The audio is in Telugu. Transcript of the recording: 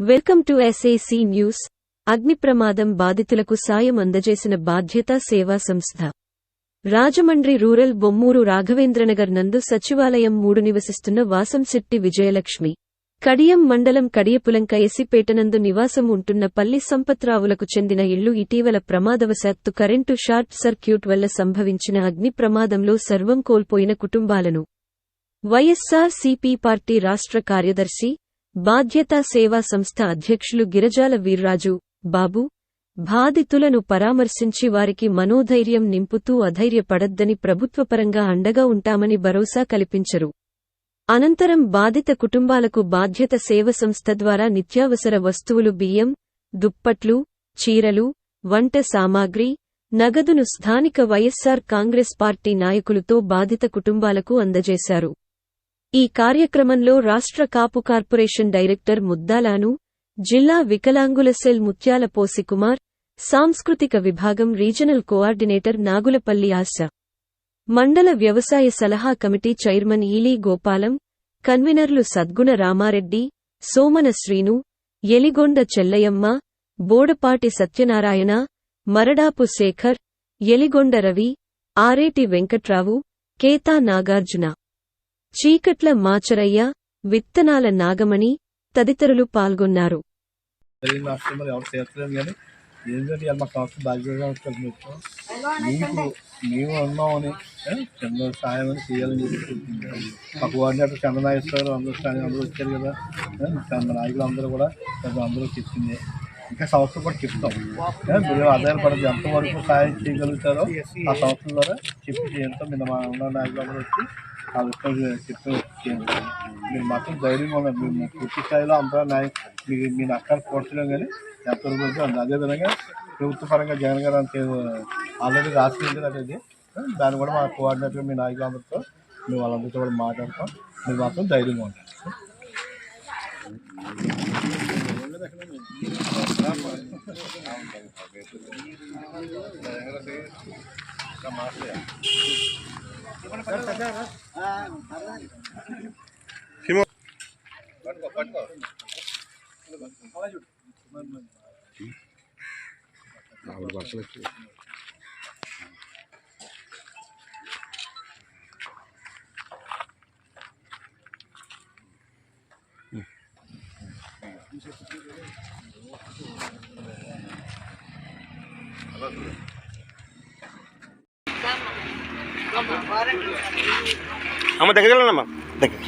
వెల్కమ్ టు ఎస్ఏసీ న్యూస్ అగ్ని ప్రమాదం బాధితులకు సాయం అందజేసిన బాధ్యతా సేవా సంస్థ. రాజమండ్రి రూరల్ బొమ్మూరు రాఘవేంద్రనగర్ నందు సచివాలయం మూడు నివసిస్తున్న వాసంశెట్టి విజయలక్ష్మి. కడియం మండలం కడియపులంక ఎసిపేటనందు నివాసం ఉంటున్న పల్లి సంపత్రావులకు చెందిన ఇళ్ళు ఇటీవల ప్రమాదవశాత్తు కరెంటు షార్ట్ సర్క్యూట్ వల్ల సంభవించిన అగ్ని ప్రమాదంలో సర్వం కోల్పోయిన కుటుంబాలను. వైఎస్సార్ సిపి పార్టీ రాష్ట్ర కార్యదర్శి బాధ్యతా సేవా సంస్థ అధ్యక్షులు గిరజాల వీర్రాజు బాబు బాధితులను పరామర్శించి వారికి మనోధైర్యం నింపుతూ అధైర్యపడద్దని ప్రభుత్వపరంగా అండగా ఉంటామని భరోసా కల్పించరు. అనంతరం బాధిత కుటుంబాలకు బాధ్యత సేవ సంస్థ ద్వారా నిత్యావసర వస్తువులు బియ్యం దుప్పట్లు చీరలు వంట సామాగ్రి నగదును స్థానిక వైఎస్సార్ కాంగ్రెస్ పార్టీ నాయకులతో బాధిత కుటుంబాలకు అందజేశారు. ఈ కార్యక్రమంలో రాష్ట్ర కాపు కార్పొరేషన్ డైరెక్టర్ ముద్దాలాను జిల్లా వికలాంగుల సెల్ ముత్యాల పోసికుమార్ సాంస్కృతిక విభాగం రీజనల్ కోఆర్డినేటర్ నాగులపల్లి ఆశ. మండల వ్యవసాయ సలహా కమిటీ చైర్మన్ ఈలీ గోపాలం కన్వీనర్లు సద్గుణ రామారెడ్డి సోమన శ్రీను ఎలిగొండ చెల్లయమ్మ బోడపాటి సత్యనారాయణ మరడాపు శేఖర్ ఎలిగొండ రవి ఆరేటి వెంకట్రావు కేతా నాగార్జున. చీకట్ల మాచరయ్య విత్తనాల నాగమణి తదితరులు పాల్గొన్నారు. ఏంటంటే మా కాస్త బాధ్యతగా మీకు మేము ఉన్నామని ఏ, సాయం అని చేయాలని చెప్పి మా కోఆర్డినేటర్ చంద్రనాగేశ్వర అందరూ సాయం అందరూ వచ్చారు కదా చంద్ర నాయకులు అందరూ కూడా అందరూ చెప్పింది. ఇంకా సంస్థ కూడా చెప్తాం. మీరు ఆధారపడదు. ఎంతవరకు సాయం చేయగలుగుతారో ఆ సంస్థ ద్వారా చెప్పి ఎంతో మీద మా ఉన్న నాయకులు అందరూ వచ్చి ఆ విషయం చెప్తూ మీరు మాత్రం ధైర్యంగా ఉన్నారు మీరు పూర్తి స్థాయిలో అంతా న్యాయం. మీ మీ నష్టాలు పోడ్చలేం కానీ ఎంతవరకు వెళ్తే అంత అదేవిధంగా ప్రభుత్వ పరంగా జగన్ గారు అంతే ఆల్రెడీ రాసింది అనేది దాన్ని కూడా మా కోఆర్డినేటర్ మీ నాయకులందరితో మేము వాళ్ళందరితో కూడా మాట్లాడతాం. మీరు మాత్రం ధైర్యంగా ఉంటారు ఆవిడ భాషలు Gracias. అమ్మ దగ్గర వెళ్ళండి అమ్మ దగ్గర